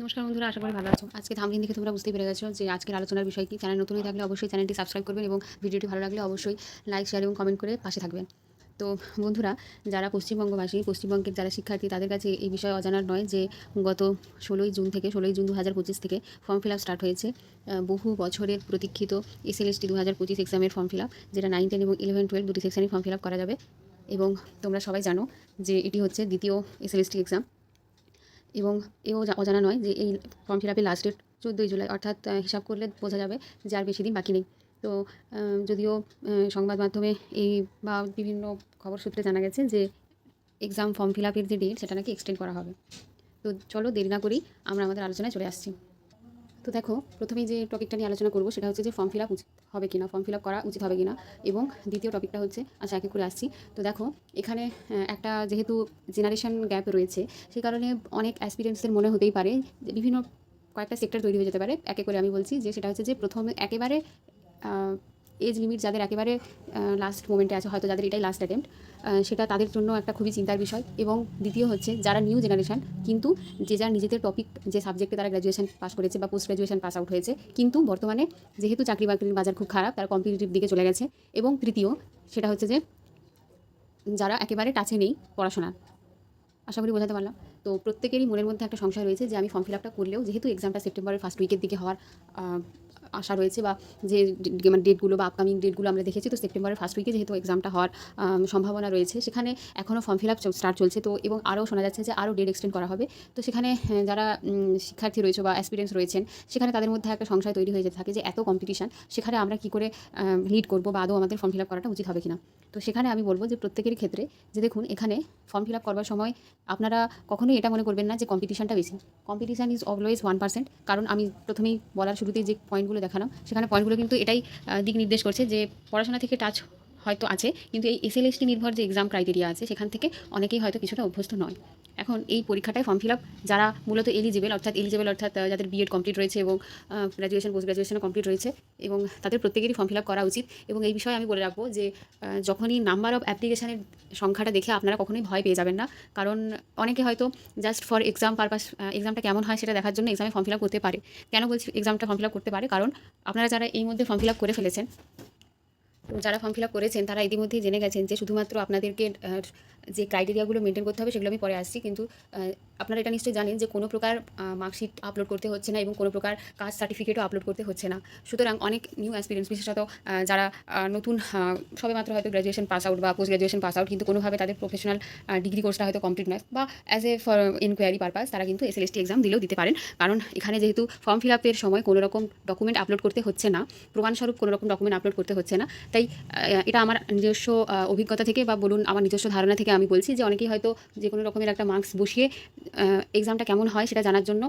নমস্কার বন্ধুরা, আশা করি ভালো আছো। আজকে থামলিন দেখে তোমরা বুঝতেই পেরে গেছো যে আজকের আলোচনার বিষয় কি। চ্যানেল নতুন হয়ে থাকলে অবশ্যই চ্যানেলটি সাবস্ক্রাইব করবেন এবং ভিডিওটি ভালো লাগলে অবশ্যই লাইক শেয়ার এবং কমেন্ট করে পাশে থাকবেন। তো বন্ধুরা, যারা পশ্চিমবঙ্গবাসী, পশ্চিমবঙ্গের যারা শিক্ষার্থী, তাদের কাছে এই বিষয়ে অজানার নয় যে গত ষোলোই জুন থেকে, ষোলোই জুন দু হাজার পঁচিশ থেকে ফর্ম ফিল আপ স্টার্ট হয়েছে। বহু বছরের প্রতীক্ষিত এসএলএসটি দু হাজার পঁচিশ এক্সামের ফর্ম ফিল আপ যেটা নাইন টেন এবং ইলেভেন টুয়েলভ দুটি সেকশনের ফর্ম ফিল আপ করা যাবে। এবং তোমরা সবাই জানো যে এটি হচ্ছে দ্বিতীয় এসএলএসটি এক্সাম এবং এও অজানা নয় যে এই ফর্ম ফিল আপের লাস্ট ডেট চোদ্দোই জুলাই, অর্থাৎ হিসাব করলে বোঝা যাবে যে আর বেশি দিন বাকি নেই। তো যদিও সংবাদ মাধ্যমে এই বা বিভিন্ন খবর সূত্রে জানা গেছে যে এক্সাম ফর্ম ফিল আপের যে ডেট সেটা নাকি এক্সটেন্ড করা হবে। তো চলো দেরি না করি আমরা আমাদের আলোচনায় চলে আসছি। তো দেখো, প্রথমেই যে টপিকটা নিয়ে আলোচনা করব, সেটা হচ্ছে যে ফর্ম ফিল আপ হবে কিনা ফর্ম ফিল আপ করা উচিত হবে কিনা এবং দ্বিতীয় টপিকটা হচ্ছে আচ্ছা একে করে আসছি। তো দেখো, এখানে একটা যেহেতু জেনারেশন গ্যাপ রয়েছে, সেই কারণে অনেক অ্যাসপিরিয়েন্সের মনে হতেই পারে বিভিন্ন কয়েকটা সেক্টর তৈরি হয়ে যেতে পারে। একে করে আমি বলছি যে, সেটা হচ্ছে যে প্রথমে একেবারে এজ লিমিট যাদের একেবারে লাস্ট মোমেন্টে আছে, হয়তো যাদের এটাই লাস্ট অ্যাটেম্প্ট সেটা তাদের জন্য একটা খুবই চিন্তার বিষয়। এবং দ্বিতীয় হচ্ছে, যারা নিউ জেনারেশান কিন্তু যে যার নিজেদের টপিক যে সাবজেক্টে তারা গ্র্যাজুয়েশন পাস করেছে বা পোস্ট গ্র্যাজুয়েশন পাস আউট হয়েছে, কিন্তু বর্তমানে যেহেতু চাকরি বাকরির বাজার খুব খারাপ, তারা কম্পিটিটিভ দিকে চলে গেছে। এবং তৃতীয়, সেটা হচ্ছে যে, যারা একেবারে টাচে নেই পড়াশোনার আশা করি বোঝাতে পারলাম। তো প্রত্যেকেরই মনের মধ্যে একটা সংশয় রয়েছে যে, আমি ফর্ম ফিল আপটা করলেও, যেহেতু এক্সামটা সেপ্টেম্বরের ফার্স্ট উইকের দিকে হওয়ার আশা রয়েছে বা যে মানে ডেটগুলো বা আপকামিং ডেটগুলো আমরা দেখেছি, তো সেপ্টেম্বরের ফার্স্ট উইকে যেহেতু এক্সামটা হওয়ার সম্ভাবনা রয়েছে, সেখানে এখনও ফর্ম ফিল আপ স্টার্ট চলছে, তো এবং আরও শোনা যাচ্ছে যে আরও ডেট এক্সটেন্ড করা হবে। তো সেখানে যারা শিক্ষার্থী রয়েছে বা অ্যাসপিরেন্স রয়েছেন, সেখানে তাদের মধ্যে একটা সংশয় তৈরি হয়ে যেতে থাকে যে এত কম্পিটিশন সেখানে আমরা কী করে লিড করব বা আদৌ আমাদের ফর্ম ফিল আপ করাটা উচিত হবে কিনা। তো সেখানে আমি বলব যে প্রত্যেকের ক্ষেত্রে, যে দেখুন, এখানে ফর্ম ফিল আপ করবার সময় আপনারা কখনোই এটা মনে করবেন না যে কম্পিটিশনটা বেশি। Competition is always one percent কারণ আমি প্রথমেই বলার শুরুতেই যে পয়েন্টগুলো দেখালাম সেখানে পয়েন্টগুলো কিন্তু এটাই দিক নির্দেশ করছে যে পড়াশোনা থেকে টাচ হয়তো আছে, কিন্তু এই এসএলএসটি নির্ভর যে এক্সাম ক্রাইটেরিয়া আছে, সেখান থেকে অনেকেই হয়তো কিছুটা অভ্যস্ত নয়। এখন এই পরীক্ষাটায় ফর্ম ফিল আপ যারা মূলত এলিজিবল অর্থাৎ এলিজিবল অর্থাৎ যাদের বিএড কমপ্লিট রয়েছে এবং গ্র্যাজুয়েশন পোস্ট গ্র্যাজুয়েশনও কমপ্লিট রয়েছে এবং তাদের প্রত্যেকেরই ফর্ম ফিল আপ করা উচিত এবং এই বিষয়ে আমি বলে রাখব যে যখনই নাম্বার অফ অ্যাপ্লিকেশনের সংখ্যাটা দেখে আপনারা কখনোই ভয় পেয়ে যাবেন না। কারণ অনেকে হয়তো জাস্ট ফর এক্সাম পারপাস এক্সামটা কেমন হয় সেটা দেখার জন্য এক্সামে ফর্ম ফিল আপ করতে পারে। কেন বলছি এক্সামটা ফর্ম ফিল আপ করতে পারে? কারণ আপনারা যারা এই মধ্যে ফর্ম ফিল আপ করে ফেলেছেন, যারা ফর্ম ফিল আপ করেছেন, তারা ইতিমধ্যেই জেনে গেছেন যে শুধুমাত্র আপনাদেরকে যে ক্রাইটেরিয়াগুলো মেনটেন করতে হবে সেগুলো আমি পরে আসছি। কিন্তু আপনারা এটা নিশ্চয়ই জানেন যে কোনো প্রকার মার্কশিট আপলোড করতে হচ্ছে না এবং কোনো প্রকার কাস্ট সার্টিফিকেটও আপলোড করতে হচ্ছে না। সুতরাং অনেক নিউ এক্সপিরিয়েন্স বিশেষত যারা নতুন সবেমাত্র হয়তো গ্র্যাজুয়েশন পাস আউট বা পোস্ট গ্র্যাজুয়েশন পাস আউট কিন্তু কোনোভাবে তাদের প্রফেশনাল ডিগ্রি কোর্সটা হয়তো কমপ্লিট নয় বা as a for enquiry purpose তারা কিন্তু এসএলএসটি এক্সাম দিলেও দিতে পারেন। কারণ এখানে যেহেতু ফর্ম ফিল আপের সময় কোনো রকম ডকুমেন্ট আপলোড করতে হচ্ছে না, প্রমাণস্বরূপ কোনো রকম ডকুমেন্ট আপলোড করতে হচ্ছে না। তাই এটা আমার নিজস্ব অভিজ্ঞতা থেকে বা বলুন আমার নিজস্ব ধারণা থেকে আমি বলছি যে অনেকেই হয়তো যে কোনো রকমের একটা মার্কস বসিয়ে এক্সামটা কেমন হয় সেটা জানার জন্য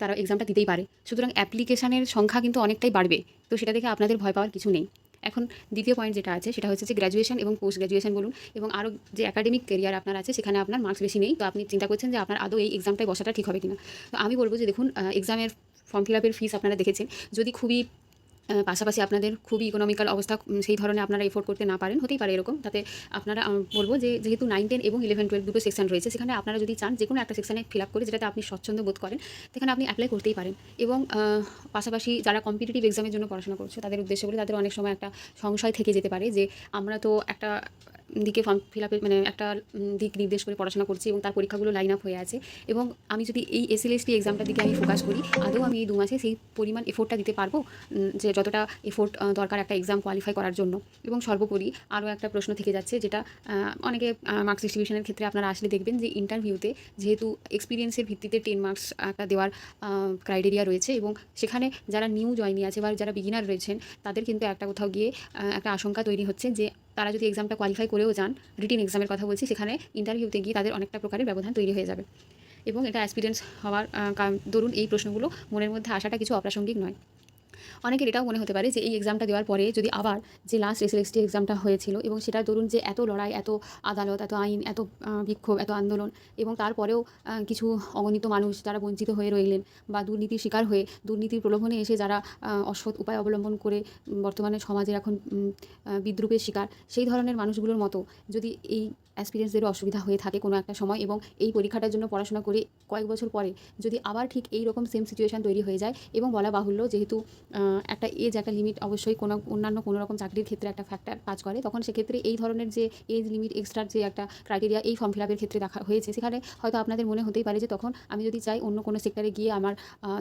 তারা এক্সামটা দিতেই পারে। সুতরাং অ্যাপ্লিকেশানের সংখ্যা কিন্তু অনেকটাই বাড়বে। তো সেটা দেখে আপনাদের ভয় পাওয়ার কিছু নেই। এখন দ্বিতীয় পয়েন্ট যেটা আছে সেটা হচ্ছে যে গ্র্যাজুয়েশন এবং পোস্ট গ্র্যাজুয়েশন বলুন এবং আরও যে একাডেমিক কেরিয়ার আপনার আছে সেখানে আপনার মার্কস বেশি নেই। তো আপনি চিন্তা করছেন যে আপনার আদৌ এই এক্সামটায় বসাটা ঠিক হবে কিনা। তো আমি বলব যে দেখুন এক্সামের ফর্ম ফিল আপের ফিস আপনারা দেখেছেন। যদি খুবই পাশাপাশি আপনাদের খুবই ইকোনমিক্যাল অবস্থা সেই ধরনের আপনারা এফোর্ড করতে না পারেন, হতেই পারে এরকম। তাতে আপনারা বলব যে যেহেতু নাইন টেন এবং ইলেভেন টুয়েলভ দুটো সেকশন রয়েছে, সেখানে আপনারা যদি চান যে কোনো একটা সেকশনে ফিল আপ করে যেটাতে আপনি স্বচ্ছন্দ বোধ করেন, সেখানে আপনি অ্যাপ্লাই করতেই পারেন। এবং পাশাপাশি যারা কম্পিটিটিভ এক্সামের জন্য পড়াশোনা করছে, তাদের উদ্দেশ্য বলে তাদের অনেক সময় একটা সংশয় থেকে যেতে পারে যে আমরা তো একটা দিকে ফর্ম ফিল আপের মানে একটা দিক নির্দেশ করে পড়াশোনা করছি এবং তার পরীক্ষাগুলো লাইন আপ হয়ে আছে এবং আমি যদি এই এসএলএসটি এক্সামটার দিকে আমি ফোকাস করি, আদৌ আমি এই দু মাসে সেই পরিমাণ এফোর্টটা দিতে পারব? যে যতটা এফোর্ট দরকার একটা এক্সাম কোয়ালিফাই করার জন্য। এবং সর্বোপরি আরও একটা প্রশ্ন থেকে যাচ্ছে যেটা অনেকে মার্কস ডিস্ট্রিবিউশনের ক্ষেত্রে আপনারা আসলে দেখবেন যে ইন্টারভিউতে যেহেতু এক্সপিরিয়েন্সের ভিত্তিতে টেন মার্কস একটা দেওয়ার ক্রাইটেরিয়া রয়েছে এবং সেখানে যারা নিউ জয়নি আছে বা যারা বিগিনার রয়েছেন, তাদের কিন্তু একটা কোথাও গিয়ে একটা আশঙ্কা তৈরি হচ্ছে যে তারা যদি এক্সামটা কোয়ালিফাই করেও যান রিটিন এক্সামের কথা বলছি, সেখানে ইন্টারভিউতে গিয়ে তাদের অনেকটা প্রকারের ব্যবধান তৈরি হয়ে যাবে। এবং এটা অ্যাসপিরিয়েন্স হওয়ার দরুন এই প্রশ্নগুলো মনের মধ্যে আসাটা কিছু অপ্রাসঙ্গিক নয়। অনেকের এটাও মনে হতে পারে যে এই এক্সামটা দেওয়ার পরে যদি আবার যে লাস্ট এসএলএসটি এক্সামটা হয়েছিল এবং সেটার দরুন যে এত লড়াই, এত আদালত, এত আইন, এত বিক্ষোভ, এত আন্দোলন এবং তারপরেও কিছু অগণিত মানুষ যারা বঞ্চিত হয়ে রইলেন বা দুর্নীতির শিকার হয়ে দুর্নীতির প্রলোভনে এসে যারা অসৎ উপায় অবলম্বন করে বর্তমানে সমাজের এখন বিদ্রুপের শিকার, সেই ধরনের মানুষগুলোর মতো যদি এই অ্যাসপিরিয়েন্সদেরও অসুবিধা হয়ে থাকে কোনো একটা সময় এবং এই পরীক্ষাটার জন্য পড়াশোনা করে কয়েক বছর পরে যদি আবার ঠিক এই রকম সেম সিচুয়েশান তৈরি হয়ে যায় এবং বলা বাহুল্য যেহেতু একটা এজ একটা লিমিট অবশ্যই কোনো, অন্যান্য কোনো রকম চাকরির ক্ষেত্রে একটা ফ্যাক্টর কাজ করে। তখন সেক্ষেত্রে এই ধরনের যে এজ লিমিট এক্সট্রার যে একটা ক্রাইটেরিয়া এই ফর্ম ফিল আপের ক্ষেত্রে দেখা হয়েছে। সেখানে হয়তো আপনাদের মনে হতেই পারে যে তখন আমি যদি চাই অন্য কোনো সেক্টরে গিয়ে আমার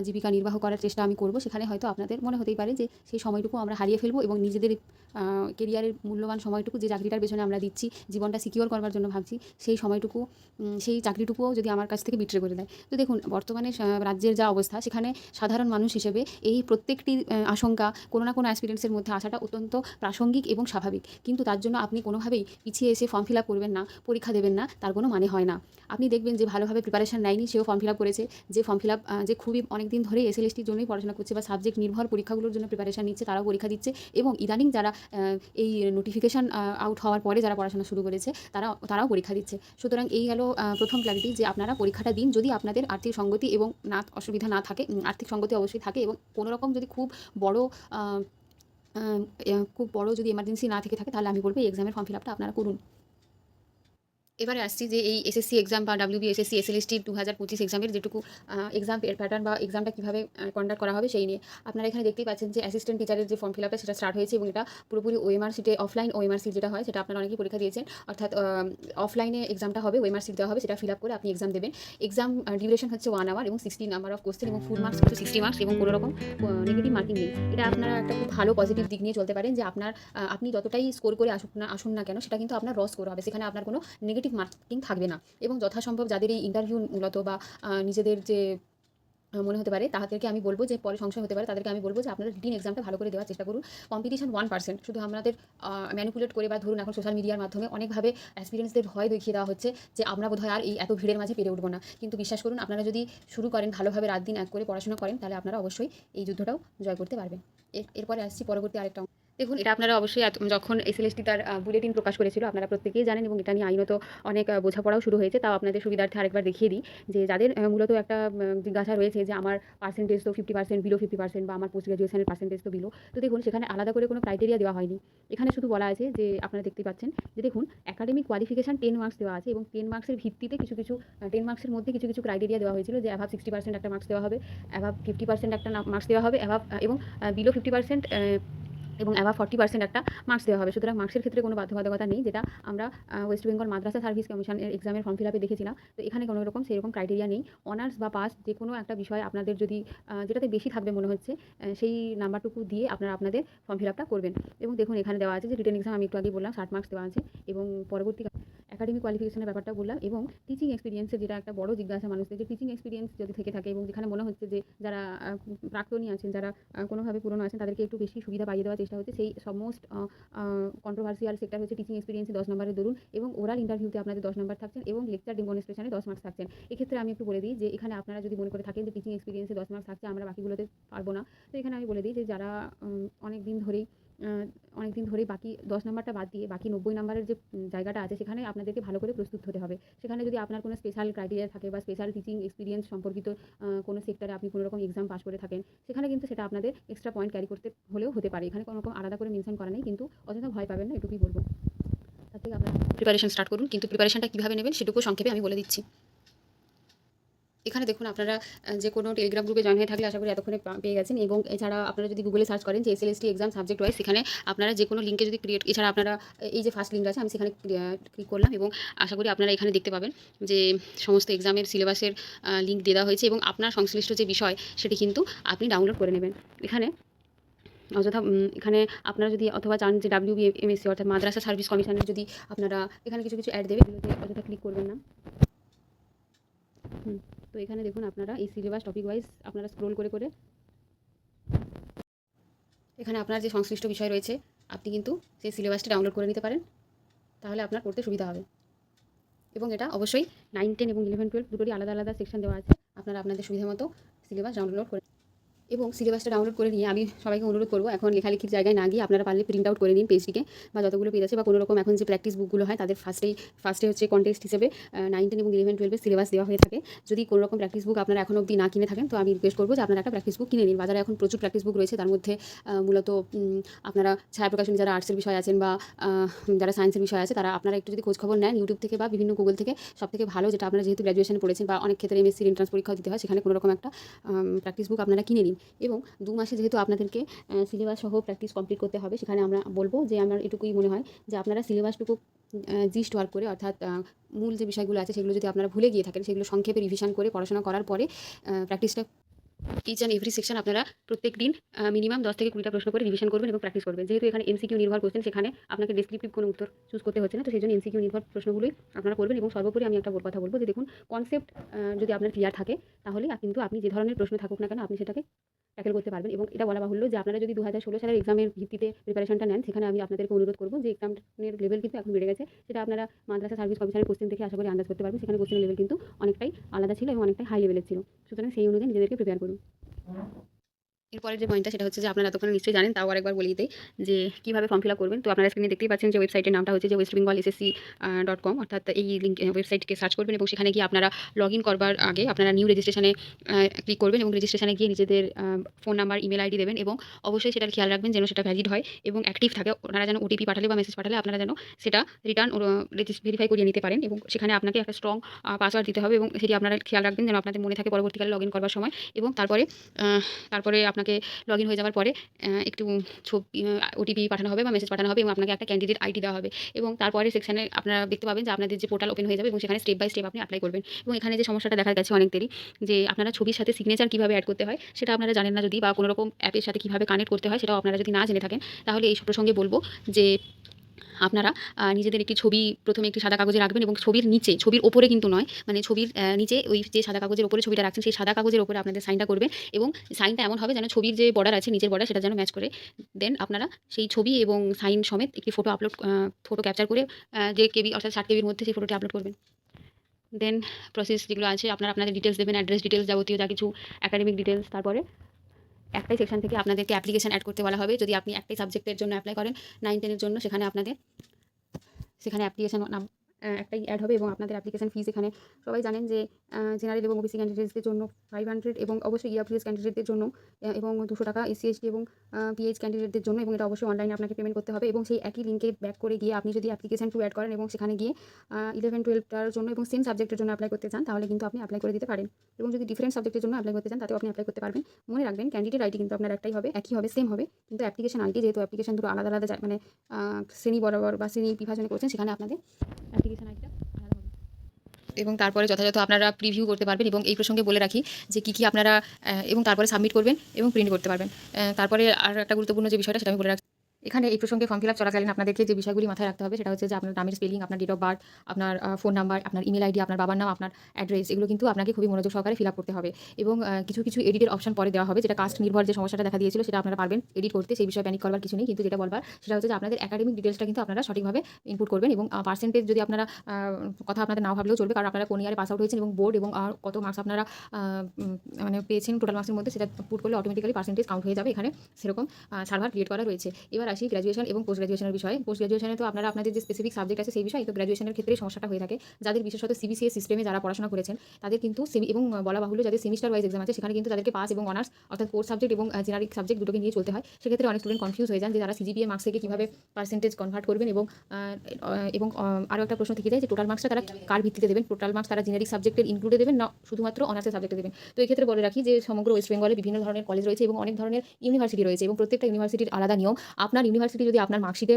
জীবিকা নির্বাহ করার চেষ্টা আমি করব, সেখানে হয়তো আপনাদের মনে হতেই পারে যে সেই সময়টুকু আমরা হারিয়ে ফেলব এবং নিজেদের কেরিয়ারের মূল্যবান সময়টুকু যে চাকরিটার পেছনে আমরা দিচ্ছি, জীবনটা সিকিওর করবার জন্য ভাবছি, সেই সময়টুকু সেই চাকরিটুকুও যদি আমার কাছ থেকে বিট্রে করে দেয়। তো দেখুন, বর্তমানে রাজ্যের যা অবস্থা, সেখানে সাধারণ মানুষ হিসেবে এই প্রত্যেকটি আহ, আশঙ্কা কোনো না কোনো অ্যাসপিরেন্সের মধ্যে আসাটা অত্যন্ত প্রাসঙ্গিক এবং স্বাভাবিক। কিন্তু তার জন্য আপনি কোনোভাবেই পিছিয়ে এসে ফর্ম ফিল আপ করবেন না পরীক্ষা দেবেন না তার কোনো মানে হয় না। আপনি দেখবেন যে ভালোভাবে প্রিপারেশন নেয়নি সেও ফর্ম ফিল আপ করেছে। যে ফর্ম ফিল আপ যে খুবই অনেক দিন ধরে এসএলএসটির জন্যই পড়াশোনা করছে বা সাবজেক্ট নির্ভর পরীক্ষাগুলোর জন্য প্রিপারেশন নিচ্ছে তারাও পরীক্ষা দিচ্ছে এবং ইদানিং যারা এই নোটিফিকেশান আউট হওয়ার পরে যারা পড়াশোনা শুরু করেছে তারা তারাও পরীক্ষা দিচ্ছে। সুতরাং এই গেল প্রথম ক্লারিটি যে আপনারা পরীক্ষাটা দিন যদি আপনাদের আর্থিক সঙ্গতি এবং না অসুবিধা না থাকে আর্থিক সঙ্গতি অবশ্যই থাকে এবং কোনো রকম যদি খুব বড় আহ, আহ, খুব বড় যদি এমার্জেন্সি না থেকে থাকে তাহলে আমি বলব এই এক্সামের ফর্ম ফিল আপটা আপনারা করুন। এবারে আসছি যে এই এসএসসি এক্সাম বা ডাব্লিউবি এসএসসি এসএলএসটি দু হাজার পঁচিশ এক্সামের যেটুকু এক্সাম প্যাটার্ন বা এক্সামটা কীভাবে কন্ডাক্ট করা হবে সেই নিয়ে। আপনারা এখানে দেখতেই পাচ্ছেন যে অ্যাসিস্ট্যান্ট টিচারের যে ফর্ম ফিল আপটা সেটা স্টার্ট হয়েছে এবং এটা পুরোপুরি ওএমআর সিটে অফলাইন ওএমআর সিট যেটা হয় সেটা আপনারা অনেকেই পরীক্ষা দিয়েছেন। অর্থাৎ অফলাইনে এক্সামটা হবে ওএমআর সিট দেওয়া হবে, সেটা ফিল আপ করে আপনি এক্সাম দেবেন। এক্সাম ডিউরেশন হচ্ছে ওয়ান আওয়ার এবং সিক্সটি নাম্বার অফ কোশ্চেন এবং ফুল মার্কস হচ্ছে সিক্সটি মার্কস এবং কোনো রকম নেগেটিভ মার্কিং নেই। এটা আপনারা একটা খুব ভালো পজিটিভ দিক নিয়ে চলতে পারেন যে আপনার আপনি যতটাই স্কোর করে আসুন না আসুন না কেন, সেটা কিন্তু আপনার রস স্কোর হবে। সেখানে আপনার কোনো নেগেটিভ মার্কিং থাকবে না। এবং যথাসম্ভব যাদের এই ইন্টারভিউ মূলত বা নিজেদের যে মনে হতে পারে, তাদেরকে আমি বলব যে, পরে সংশয় হতে পারে, তাদেরকে আমি বলব যে, আপনারা রিটিন এক্সামটা ভালো করে দেওয়ার চেষ্টা করুন। কম্পিটিশন ওয়ান পার্সেন্ট শুধু আমাদের ম্যানিপুলেট করে বা ধরুন এখন সোশ্যাল মিডিয়ার মাধ্যমে অনেকভাবে অ্যাসপিরিয়েন্সদের ভয় দেখিয়ে দেওয়া হচ্ছে যে, আমরা বোধহয় আর এই এত ভিড়ের মাঝে পেরে উঠবো না। কিন্তু বিশ্বাস করুন, আপনারা যদি শুরু করেন, ভালোভাবে রাত দিন এক করে পড়াশোনা করেন, তাহলে আপনারা অবশ্যই এই যুদ্ধটাও জয় করতে পারবেন। এর, এরপরে আসছি পরবর্তী আরেকটা। দেখুন, এটা আপনারা অবশ্যই যখন এসএলএসটি তার বুলেটিন প্রকাশ করেছিল, আপনারা প্রত্যেকেই জানেন এবং এটা নিয়ে আইনত অনেক বোঝাপড়াও শুরু হয়েছে। তাও আপনাদের সুবিধার্থে আরেকবার দেখিয়ে দিই যে যাদের মূলত একটা জিজ্ঞাসা রয়েছে যে আমার পার্সেন্টেজ তো fifty percent below fifty percent বা আমার পোস্ট গ্রাজুয়েশনের পার্সেন্টেজ তো বিলো তো দেখুন, সেখানে আলাদা করে কোনো ক্রাইটেরিয়া দেওয়া হয়নি। এখানে শুধু বলা আছে যে আপনারা দেখতে পাচ্ছেন যে দেখুন একাডেমিক কোয়ালিফিকেশান টেন মার্কস দেওয়া আছে এবং টেন মার্কসের ভিত্তিতে কিছু কিছু টেন মার্কসের মধ্যে কিছু কিছু ক্রাইটেরিয়া দেওয়া হয়েছিল যে অ্যাভাব সিক্সটি পার্সেন্ট একটা মার্কস দেওয়া হবে অ্যাভাব ফিফটি পার্সেন্ট একটা মার্কস দেওয়া হবে অ্যাভাব এবং বিলো ফিফটি পার্সেন্ট এবং অ্যাভাব ফর্টি পার্সেন্ট একটা মার্কস দেওয়া হবে। সুতরাং মার্কসের ক্ষেত্রে কোনো বাধ্যবাধকতা নেই, যেটা আমরা ওয়েস্ট বেঙ্গল মাদ্রাসা সার্ভিস কমিশনের এক্সামের ফর্ম ফিল আপে দেখেছিলাম। তো এখানে কোনো রকম সেরকম ক্রাইটেরিয়া নেই। অনার্স বা পাস যে কোনো একটা বিষয় আপনাদের যদি যেটাতে বেশি থাকবে মনে হচ্ছে সেই নাম্বারটুকু দিয়ে আপনারা আপনাদের ফর্ম ফিল আপটা করবেন। এবং দেখুন, এখানে দেওয়া আছে যে রিটার্ন এক্সাম আমি একটু আগে বললাম, ষাট মার্কস দেওয়া আছে এবং পরবর্তী একাডেমিক কোয়ালিফিকেশনের ব্যাপারটা বললাম এবং টিচিং এক্সপিরিয়েন্সের যেটা একটা বড় জিজ্ঞাসা মানুষদের, যে টিচিং এক্সপিরিয়েন্স যদি থেকে থাকে এবং যেখানে মনে হচ্ছে যে যারা প্রাক্তনী আছেন, যারা কোনোভাবে পুরনো আছেন, তাদেরকে একটু বেশি সুবিধা পাইয়ে দেওয়ার হচ্ছে সেই সমস্ত কন্ট্রোভার্সিয়াল সেক্টর হচ্ছে টিচিং এক্সপিরিয়েন্সে দশ নম্বরে ধরুন এবং ওরাল ইন্টারভিউতে আপনাদের দশ নম্বর থাকছেন এবং লেকচার ডেমনস্ট্রেশনে দশ মার্কস থাকছেন। এক্ষেত্রে আমি একটু বলে দিই যে এখানে আপনারা যদি মনে করে থাকেন যে টিচিং এক্সপিরিয়েন্সে দশ মার্কস থাকছে, আমরা বাকিগুলোতে পারব না। তো এখানে আমি বলে দিই যে যারা অনেক দিন ধরেই অনেক দিন ধরেই বাকি দশ নম্বরটা বাদ দিয়ে বাকি নব্বই নম্বরের যে জায়গাটা আছে, সেখানে আপনাদেরকে ভালো করে প্রস্তুত হতে হবে। সেখানে যদি আপনার কোনো স্পেশাল ক্রাইটেরিয়া থাকে বা স্পেশাল টিচিং এক্সপিরিয়েন্স সম্পর্কিত কোনো সেক্টরে আপনি কোনো রকম এক্সাম পাস করে থাকেন, সেখানে কিন্তু সেটা আপনাদের এক্সট্রা পয়েন্ট ক্যারি করতে হলেও হতে পারে। এখানে কোনো রকম আলাদা করে মেনশন করা নেই, কিন্তু অযথা ভয় পাবেন না, এটুকুই বলব। তার থেকে আপনারা প্রিপারেশন স্টার্ট করুন, কিন্তু প্রিপারেশনটা কীভাবে নেবেন, সেটুকু সংক্ষেপে আমি বলে দিচ্ছি। এখানে দেখুন আপনারা যে কোনো টেলিগ্রাম গ্রুপে জয়েন হয়ে থাকলে আশা করি এতক্ষণে পেয়ে গেছেন এবং এছাড়া আপনারা যদি গুগলে সার্চ করেন যে এসএলএসটি এক্সাম সাবজেক্ট ওয়াইজ সেখানে আপনারা যে কোনো লিঙ্কে যদি ক্রিয়েট এছাড়া আপনারা এই যে ফার্স্ট লিঙ্ক আছে আমি সেখানে ক্লিক করলাম এবং আশা করি আপনারা এখানে দেখতে পাবেন যে সমস্ত এক্সামের সিলেবাসের লিঙ্ক দেওয়া হয়েছে এবং আপনার সংশ্লিষ্ট যে বিষয় সেটি কিন্তু আপনি ডাউনলোড করে নেবেন। এখানে অযথা এখানে আপনারা যদি অথবা চান যে ডাব্লিউ এমএসসি অর্থাৎ মাদ্রাসা সার্ভিস কমিশনের যদি আপনারা এখানে কিছু কিছু অ্যাড দেবে অযথা ক্লিক করবেন না। হুম, তো এখানে দেখুন আপনারা এই সিলেবাস টপিক ওয়াইজ আপনারা স্ক্রোল করে করে এখানে আপনার যে সংশ্লিষ্ট বিষয় রয়েছে, আপনি কিন্তু সেই সিলেবাসটি ডাউনলোড করে নিতে পারেন। তাহলে আপনার পড়তে সুবিধা হবে। এবং এটা অবশ্যই নাইন টেন এবং ইলেভেন টুয়েলভ দুটোরই আলাদা আলাদা সেকশন দেওয়া আছে। আপনারা আপনাদের সুবিধা মতো সিলেবাস ডাউনলোড করে এবং সিলেবাসটা ডাউনলোড করে নিয়ে আমি সবাইকে অনুরোধ করব, এখন লেখালেখির জায়গায় না গিয়ে আপনারা পারলে প্রিন্ট আউট করে নিন পেজটিকে বা যতগুলো পেজ আছে বা কোনো রকম এখন যে প্র্যাকটিস বুকগুলো হয় তাদের ফার্স্টেই ফার্স্টে হচ্ছে কন্টেক্সট হিসেবে নাইন টেন এবং ইলেভেন টুয়েলভের সিলেবাস দেওয়া হয়ে থাকে। যদি কোনো রকম প্র্যাকটিস বুক আপনারা এখন অবধি না কিনে থাকেন, তো আমি রিকোয়েস্ট করব যে আপনারা একটা প্র্যাকটিস বুক কিনে নিন। বাজারে এখন প্রচুর প্র্যাকটিস বুক রয়েছে, তার মধ্যে মূলত আপনারা ছায়া প্রকাশনী যারা আর্টসের বিষয় আছেন বা যারা সায়েন্সের বিষয় আছে, তারা আপনারা একটু যদি খোঁজখবর নেন ইউটিউব থেকে বা বিভিন্ন গুগল থেকে সব থেকে ভালো যেটা আপনারা যেহেতু গ্র্যাজুয়েশনে পড়েছেন বা অনেক ক্ষেত্রে এমএসসির এন্ট্রান্স পরীক্ষা দিতে হয়, সেখানে কোনো রকম একটা প্র্যাকটিস বুক আপনারা কিনে নিন। এবং দু মাসে যেহেতু আপনাদেরকে সিলেবাস সহ প্র্যাকটিস কমপ্লিট করতে হবে, সেখানে আমরা বলব যে আমার এটুকুই মনে হয় যে আপনারা সিলেবাসটুকু জিস্ট ওয়ার্ক করে অর্থাৎ মূল যে বিষয়গুলো আছে সেগুলো যদি আপনারা ভুলে গিয়ে থাকেন, সেগুলো সংক্ষেপে রিভিশন করে পড়াশোনা করার পরে প্র্যাকটিসটা ইচ অ্যান্ড এভরি সেকশন আপনারা প্রত্যেক দিন মিনিমাম দশ থেকে কুড়িটা প্রশ্ন করে রিভিশন করবেন এবং প্র্যাকটিস করবেন। যেহেতু এখানে এমসিকিউ নির্ভর করছেন সেখানে আপনাকে ডিসক্রিপটিভ কোনো উত্তর চুজ করতে হচ্ছে না। তো সেই জন্য এমসিকিউ নির্ভর প্রশ্নগুলোই আপনারা করবেন এবং সর্বোপরি আমি একটা কথা বলব যে দেখুন কনসেপ্ট যদি আপনার ক্লিয়ার থাকে, তাহলে কিন্তু আপনি যে ধরনের প্রশ্ন থাকুক না কেন, আপনি সেটাকে ট্যাকেল করতে পারবেন এবং এটা বলা বাহুল্য যে আপনারা যদি দু হাজার ষোলো সালের এক্সামের ভিত্তিতে প্রিপারেশনটা নেন, সেখানে আমি আপনাদেরকে অনুরোধ করব যে এক্সামের লেভেল কিন্তু এখন বেড়ে গেছে। সেটা আপনারা মাদ্রাসা সার্ভিস কমিশনের কোশ্চেন থেকে আশা করি আন্দাজ করতে পারবেন। সেখানে কোশ্চেনের লেভেল কিন্তু অনেকটাই আলাদা ছিল এবং অনেকটাই হাই লেভেলের ছিল। সুতরাং সেই অনুযায়ী নিজেদেরকে প্রিপেয়ার করুন। এরপরের যে পয়েন্টটা সেটা হচ্ছে যে আপনারা এতক্ষণ নিশ্চয়ই জানেন, তাও আরেকবার বলিয়ে দিই যে কীভাবে ফর্ম ফিল করবেন। তো আপনারা স্ক্রিনে দেখতেই পাচ্ছেন যে ওয়েবসাইটের নামটা হচ্ছে যে West Bengal SSC dot com অর্থাৎ এই লিঙ্ক ওয়েবসাইটকে সার্চ করবেন এবং সেখানে গিয়ে আপনারা লগ ইন করবার আগে আপনারা নিউ রেজিস্ট্রেশনে ক্লিক করবেন এবং রেজিস্ট্রেশনে গিয়ে নিজেদের ফোন নাম্বার ইমেল আইডি দেবেন এবং অবশ্যই সেটার খেয়াল রাখবেন যেন সেটা ভ্যালিড হয় এবং অ্যাক্টিভ থাকে। ওনারা যেন ওটিপি পাঠালে বা মেসেজ পাঠালে আপনারা যেন সেটা রিটার্ন ভেরিফাই করিয়ে নিতে পারেন এবং সেখানে আপনাকে একটা স্ট্রং পাসওয়ার্ড দিতে হবে এবং সেটি আপনারা খেয়াল রাখবেন যেন আপনাদের মনে থাকে পরবর্তীকালে লগ ইন করবার সময় এবং তারপরে তারপরে আপনাকে লগ ইন হয়ে যাওয়ার পরে একটু ছবি ওটিপি পাঠানো হবে বা মেসেজ পাঠানো হবে এবং আপনাকে একটা ক্যান্ডিডেট আইডি দেওয়া হবে এবং তারপরে সেকশানে আপনারা দেখতে পাবেন যে আপনাদের যে পোর্টাল ওপেন হয়ে যাবে এবং সেখানে স্টেপ বাই স্টেপ আপনি অ্যাপ্লাই করবেন এবং এখানে যে সমস্যাটা দেখা গেছে অনেক দেরি, যে আপনারা ছবির সাথে সিগনেচার কীভাবে অ্যাড করতে হয় সেটা আপনারা জানেন না যদি বা কোনোরকম অ্যাপের সাথে কীভাবে কানেক্ট করতে হয় সেটাও আপনারা যদি না জেনে থাকেন, তাহলে এই প্রসঙ্গে বলব যে আপনারা নিজেদের একটি ছবি প্রথমে একটি সাদা কাগজে রাখবেন এবং ছবির নিচে, ছবির ওপরে কিন্তু নয় মানে ছবির নিচে ওই যে সাদা কাগজের ওপরে ছবিটা রাখছেন, সেই সাদা কাগজের ওপরে আপনাদের সাইনটা করবেন এবং সাইনটা এমন হবে যেন ছবির যে বর্ডার আছে, নিচের বর্ডার সেটা যেন ম্যাচ করে। দেন আপনারা সেই ছবি এবং সাইন সমেত একটি ফটো আপলোড ফটো ক্যাপচার করে যে কেবি, অর্থাৎ ষাট কেবির মধ্যে সেই ফটোটি আপলোড করবেন। দেন প্রসেস যেগুলো আছে, আপনারা আপনাদের ডিটেলস দেবেন অ্যাড্রেস ডিটেলস যাবতীয় যা কিছু অ্যাকাডেমিক ডিটেলস তারপরে একটাই সেকশন থেকে আপনাদেরকে অ্যাপ্লিকেশান অ্যাড করতে বলা হবে। যদি আপনি একটাই সাবজেক্টের জন্য অ্যাপ্লাই করেন নাইন টেনের জন্য, সেখানে আপনাদের, সেখানে অ্যাপ্লিকেশান নাম একটাই অ্যাড হবে এবং আপনাদের অ্যাপ্লিকেশন ফিস এখানে সবাই জানেন যে জেনারেল এবং ওবিসি ক্যান্ডিডেটসদের জন্য ফাইভ হান্ড্রেড এবং অবশ্যই ইআরপিএস ক্যান্ডিডেটদের জন্য এবং দুশো টাকা এসসি এসটি এবং পিএইচ ক্যান্ডিডেটদের জন্য এবং এটা অবশ্যই অনলাইনে আপনাকে পেমেন্ট করতে হবে এবং সেই একই লিঙ্কে ব্যাক করে গিয়ে আপনি যদি অ্যাপ্লিকেশন টু অ্যাড করেন এবং সেখানে গিয়ে ইলেভেন টুয়েলভটার জন্য এবং সেম সাবজেক্টের জন্য অ্যাপ্লাই করতে চান, তাহলে কিন্তু আপনি অ্যাপ্লাই করে দিতে পারেন। এবং যদি ডিফারেন্ট সাবজেক্টের জন্য অ্যাপ্লাই করতে চান, তাতেও আপনি অ্যাপ্লাই করতে পারবেন। মনে রাখবেন ক্যান্ডিডেট আইডি কিন্তু আপনার একটাই হবে, একই হবে সেম হবে, কিন্তু অ্যাপ্লিকেশন আইডি যেহেতু অ্যাপ্লিকেশন দুটো আলাদা আলাদা মানে শ্রেণি বরাবর বা শ্রেণি বিভাজনে করছেন, সেখানে আপনাদের এবং তারপরে যথাযথ আপনারা প্রিভিউ করতে পারবেন এবং এই প্রসঙ্গে বলে রাখি যে কী কী আপনারা এবং তারপরে সাবমিট করবেন এবং প্রিন্ট করতে পারবেন। তারপরে আর একটা গুরুত্বপূর্ণ যে বিষয়টা সেটা আমি বলে এখানে এই প্রসঙ্গে ফর্ম ফিল আপ চলাকালীন আপনাদেরকে যে বিষয়গুলি মাথায় রাখতে হবে, সেটা হচ্ছে যে আপনার নামের স্পেলিং আপনার ডেট অফ বার্থ আপনার ফোন নাম্বার আপনার ইমেল আইডি আপনার বাবার নাম, আপনার অ্যাড্রেস এগুলো কিন্তু আপনাকে খুবই মনোযোগ সহকারে ফিল আপ করতে হবে। এবং কিছু কিছু এডিটের অপশন পরে দেওয়া হবে, যেটা কাস্ট নির্ভর যে সমস্যাটা দেখা দিয়েছিল, সেটা আপনারা পারবেন এডিট করতে, সেই বিষয়ে প্যানিক করবার কিছু নেই, কিন্তু যেটা বলবার, সেটা হচ্ছে যে আপনাদের একাডেমিক ডিটেলসটা কিন্তু আপনারা সঠিকভাবে ইনপুট করবেন এবং পার্সেন্টেজ যদি আপনারা কথা আপনাদের নাও ভাবলেও চলবে, কারণ আপনারা কোন ইয়ারে পাস আউট হয়েছেন এবং বোর্ড এবং আর কত মার্কস আপনারা মানে পেয়েছেন টোটাল মার্কসের মধ্যে, সেটা পুট করলে অটোমেটিক্যালি পার্সেন্টেজ কাউন্ট হয়ে যাবে এখানে, সেরকম সার্ভার ক্রিয়েট করা রয়েছে। এবার আসি গ্র্যাজুয়েশন এবং পোস্ট গ্র্যাজুয়েশনের বিষয়ে। পোস্ট গ্র্যাজুয়েশনে তো আপনারা আপনাদের যে স্পেসিফিক সাবজেক্ট আছে সেই বিষয়ে, তো গ্র্যাজুয়েশনের ক্ষেত্রে সমস্যাটা হয়ে থাকে। যাদের বিশেষত সিবিসিএস সিস্টেমে যারা পড়াশোনা করেছেন, তাদের কিন্তু সেমি এবং বলা বাহুল্য যাদের সেমিস্টার ওয়াইজ এক্সাম আছে, সেখানে কিন্তু তাদেরকে পাস এবং অনার্স অর্থাৎ কোর্স সাবজেক্ট এবং জেনারিক সাবজেক্ট দুটোকে নিয়ে চলতে হয়। সেক্ষেত্রে অনেক স্টুডেন্ট কনফিউজ হয়ে যান যে তারা সিজিপিএ মার্কস থেকে কীভাবে পার্সেন্টেজ কনভার্ট করবেন এবং এবং আরও একটা প্রশ্ন থেকে যায় যে টোটাল মার্কসটা তারা কার ভিত্তিতে দেবেন? টোটাল মার্কস তারা জেনারিক সাবজেক্টের ইনক্লুডে দেবেন না শুধুমাত্র অনার্সের সাবজেক্টে দেবেন? তো এই ক্ষেত্রে বলে রাখি যে সমগ্র ওয়েস্ট বেঙ্গলে বিভিন্ন ধরনের কলেজ রয়েছে এবং অনেক ধরনের ইউনিভার্সিটি রয়েছে এবং প্রত্যেকটা ইউনিভার্সিটির আলাদা নিয়ম। আপনার ইউনিভার্সিটি যদি আপনার মার্কশিটে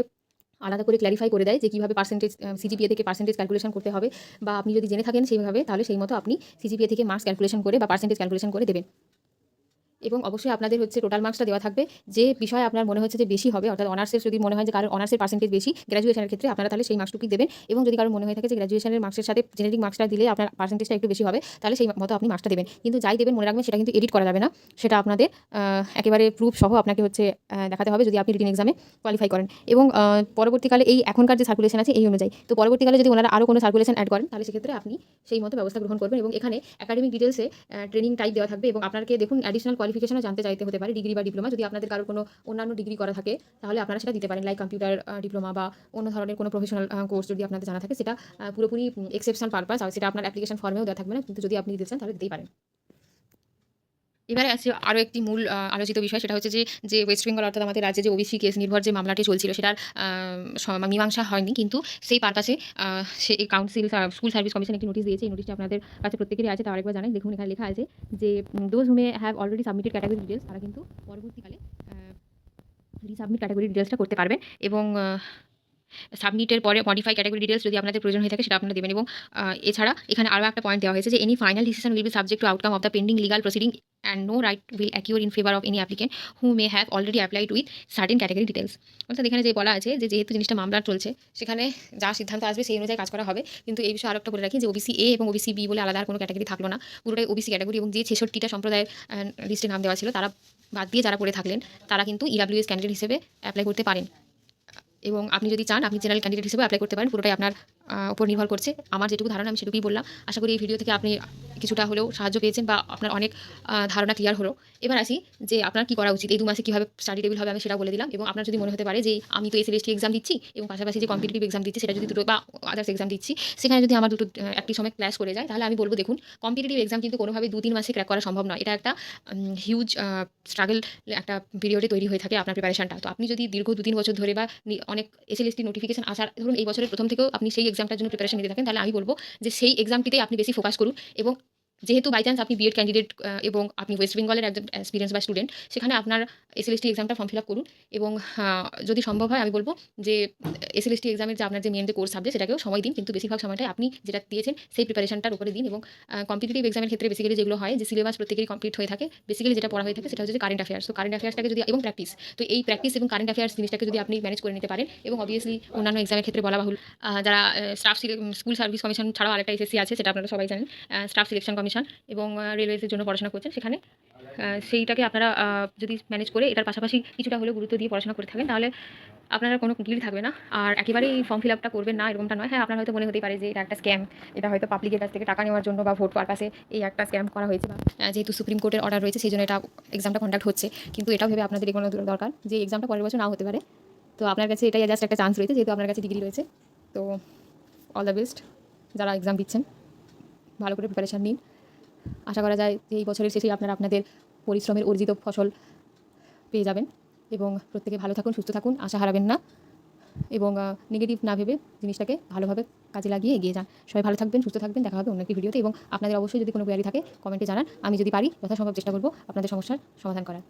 আলাদা করে ক্ল্যারিফাই করে দেয় যে কীভাবে পার্সেন্টেজ সিজিপিএ থেকে পার্সেন্টেজ ক্যালকুলেশন করতে হবে বা আপনি যদি জেনে থাকেন সেইভাবে, তাহলে সেই মতো আপনি সিজিপিএ থেকে মার্কস ক্যালকুলেশন করে বা পার্সেন্টেজ ক্যালকুলেশন করে দেবেন। এবং অবশ্যই আপনাদের হচ্ছে টোটাল মার্কসটা দেওয়া থাকবে। যে বিষয় আপনার মনে হচ্ছে যে বেশি হবে, অর্থাৎ অনার্সের যদি মনে হয় যে কারণ অনার্সের পার্সেন্টেজ বেশি গ্র্যাজুয়েশনের ক্ষেত্রে আপনারা তাহলে সেই মার্কসটুকুই দেবেন এবং যদি কারও মনে হয়ে থাকে যে গ্র্যাজুয়েশনের মার্কসের সাথে জেনারিক মার্কসটা দিলে আপনার পার্সেন্টেজটা একটু বেশি হবে, তাহলে সেই মতো আপনি মার্কসটা দেবেন। কিন্তু যাই দেবেন মনে রাখবেন সেটা কিন্তু এডিট করা যাবে না। সেটা আপনাদের একেবারে প্রুফ সহ আপনাকে হচ্ছে দেখাতে হবে যদি আপনি রিটিন এক্সামে কোয়ালিফাই করেন। এবং পরবর্তীকালে এই এখনকার যে সার্কুলেশন আছে এই অনুযায়ী। তো পরবর্তীকালে যদি ওনারা আরও কোনো সার্কুলেশন অ্যাড করেন, তাহলে সেক্ষেত্রে আপনি সেই মতো ব্যবস্থা গ্রহণ করবেন এবং এখানে একাডেমিক ডিটেলসে ট্রেনিং টাইপ দেওয়া থাকবে এবং আপনাকে দেখুন অ্যাডিশনাল কোয়ালিফিকেশনও জানতে চাইতে হতে পারে ডিগ্রি বা ডিপ্লোমা যদি আপনাদের কারোর কোনো অন্যান্য ডিগ্রি করা থাকে, তাহলে আপনারা সেটা দিতে পারেন। লাইক কম্পিউটার ডিপ্লোমা বা অন্য ধরনের কোনো প্রফেশনাল কোর্স যদি আপনাদের জানা থাকে, সেটা পুরোপুরি এক্সেপশন পারপাস আর সেটা আপনার অ্যাপ্লিকেশন ফর্মেও দেওয়া থাকবে না। কিন্তু যদি আপনি দিতে চান, তাহলে দিতেই পারেন। এবারে আছে আরও একটি মূল আলোচিত বিষয়, সেটা হচ্ছে যে যে ওয়েস্ট বেঙ্গল অর্থাৎ আমাদের রাজ্যে যে ওবিসি কেস নির্ভর যে মামলাটি চলছিল, সেটার মীমাংসা হয়নি, কিন্তু সেই পারপাসে সে কাউন্সিল স্কুল সার্ভিস কমিশন একটি নোটিশ দিয়েছে। এই নোটিশটি আপনাদের কাছে প্রত্যেকেরই আছে, তার একবার জানাই। দেখুন, এখানে লেখা আছে যে those whom have already submitted category details তারা কিন্তু পরবর্তীকালে রিসাবমিট ক্যাটাগরি ডিটেলসটা করতে পারবেন এবং সাবমিটের পরে মডিফাই ক্যাটাগরি ডিটেলস যদি আপনাদের প্রয়োজন হয়ে থাকে সেটা আপনারা দেবেন। এবং এছাড়া এখানে আরও একটা পয়েন্ট দেওয়া হয়েছে যে any final decision will be subject to outcome of the pending legal proceeding and no right will accrue in favour of any applicant who may have already applied with certain category details অর্থাৎ এখানে যে বলা আছে যে যেহেতু জিনিসটা মামলা চলছে, সেখানে যা সিদ্ধান্ত আসবে সেই অনুযায়ী কাজ করা হবে। কিন্তু এই বিষয়ে আরও একটা বলে রাখি যে ওবিসি এ এবং ওবিসি বি বলে আলাদা আর কোনো ক্যাটাগরি থাকল না। পুরোটাই ওবিসি ক্যাটাগরি এবং যে ছেষট্টিটা সম্প্রদায়ের লিস্টে নাম দেওয়া ছিল, তারা বাদ দিয়ে যারা পড়ে থাকলেন, তারা কিন্তু ইডাব্লিউএস ক্যান্ডিডেট হিসেবে অ্যাপ্লাই করতে পারেন। এবং আপনি যদি চান আপনি জেনারেল ক্যান্ডিডেট হিসেবে অ্যাপ্লাই করতে পারেন পুরোটাই আপনার উপর নির্ভর করছে। আমার যেটুকু ধারণা, আমি সেটুকুই বললাম। আশা করি এই ভিডিও থেকে আপনি কিছুটা হলেও সাহায্য পেয়েছেন বা আপনার অনেক ধারণা ক্লিয়ার হলো। এবার আসি যে আপনার কী করা উচিত? এই দু মাসে কীভাবে স্টাডি টেবিল হবে আমি সেটা বলে দিলাম। এবং আপনার যদি মনে হতে পারে যে আমি তো এসএলএসটি এক্সাম দিচ্ছি এবং পাশাপাশি যে কম্পিটিটিভ এক্সাম দিচ্ছি সেটা যদি দুটো বা আদার্স এক্সাম দিচ্ছি, সেখানে যদি আমার দুটো একটি সময় ক্লাস করে যায়, তাহলে আমি বলব, দেখুন কম্পিটিটিভ এক্সাম কিন্তু কোনোভাবে দু তিন মাসে ক্র্যাক করা সম্ভব নয়। এটা একটা হিউজ স্ট্রাগল একটা পিরিয়ডে তৈরি হয়ে থাকে আপনার প্রিপারেশনটা তো আপনি যদি দীর্ঘ দু তিন বছর ধরে বা অনেক এসএলএসটি নোটিফিকেশন আসার, ধরুন এই বছরের প্রথম থেকেও আপনি সেই এক্সামটার জন্য প্রিপারেশন নিতে থাকেন, তাহলে আমি বলব যে সেই এক্সামটিতেই আপনি বেশি ফোকাস করুন এবং যেহেতু বাই চান্স আপনি বিএড ক্যান্ডিডেট এবং আপনি ওয়েস্ট বেঙ্গলের একজন এক্সপিরিয়েন্স বা স্টুডেন্ট সেখানে আপনার এসএলএসটি এক্সামটা ফর্ম ফিল আপ করুন এবং যদি সম্ভব হয় আমি বলব যে এসএলএসটি এক্সামের যে আপনার যে মেন যে কোর্স সাবজেক্ট সেটাকেও সময় দিন, কিন্তু বেশিরভাগ সময়টাই আপনি যেটা দিয়েছেন সেই প্রিপারেশনটার উপরে দিন এবং কম্পিটিটিভ এক্সামের ক্ষেত্রে বেসিক্যালি যেগুলো হয় যে সিলেবাস প্রত্যেকেরই কমপ্লিট হয়ে থাকে বেসিক্যালি যেটা পড়া হয়ে থাকে সেটা হচ্ছে কারেন্ট অ্যাফেয়ার্স তো কারেন্ট অ্যাফেয়ার্সটাকে যদি, এবং প্র্যাকটিস তো এই প্র্যাকটিস এবং কারেন্ট অ্যাফেয়ার্স জিনিসটাকে যদি আপনি ম্যানেজ করে নিতে পারেন এবং অবভিয়াসলি অন্যান্য এক্সামের ক্ষেত্রে বলা বাহুল যারা স্টাফ স্কুল সার্ভিস কমিশন ছাড়াও আরেকটা এসএসসি আছে সেটা আপনারা সবাই জানেন স্টাফ সিলেকশন কমিশন এবং রেলওয়েজের জন্য পড়াশোনা করছেন সেখানে। সেইটাকে আপনারা যদি ম্যানেজ করে এটার পাশাপাশি কিছুটা হলেও গুরুত্ব দিয়ে পড়াশোনা করে থাকেন, তাহলে আপনারা কোনো গিল থাকবে না। আর একেবারেই ফর্ম ফিল আপটা করবেন না, এরকমটা নয়। হ্যাঁ আপনার হয়তো মনে হতেই পারে যে, এটা একটা স্ক্যাম এটা হয়তো পাবলিকের কাছ থেকে টাকা নেওয়ার জন্য বা ভোট পারপাসে এই একটা স্ক্যাম করা হয়েছে বা যেহেতু সুপ্রিম কোর্টের অর্ডার রয়েছে, সেই জন্য এটা এক্সামটা কন্ডাক্ট হচ্ছে। কিন্তু এটাও ভেবে আপনাদের এগোনো দরকার যে এক্সামটা পরের বছর নাও হতে পারে। তো আপনার কাছে এটাই জাস্ট একটা চান্স রয়েছে, যেহেতু আপনার কাছে ডিগ্রি রয়েছে। তো অল দ্য বেস্ট যারা এক্সাম দিচ্ছেন, ভালো করে প্রিপারেশান নিন। আশা করা যায় যে এই বছরের শেষেই আপনারা আপনাদের পরিশ্রমের অর্জিত ফসল পেয়ে যাবেন এবং প্রত্যেকে ভালো থাকুন, সুস্থ থাকুন, আশা হারাবেন না এবং নেগেটিভ না ভেবে জিনিসটাকে ভালোভাবে কাজে লাগিয়ে এগিয়ে যান। সবাই ভালো থাকবেন, সুস্থ থাকবেন, দেখা হবে অন্য একটি ভিডিওতে এবং আপনাদের অবশ্যই যদি কোনো কোয়ারি থাকে কমেন্টে জানান। আমি যদি পারি, যথাসম্ভব চেষ্টা করব আপনাদের সমস্যার সমাধান করার।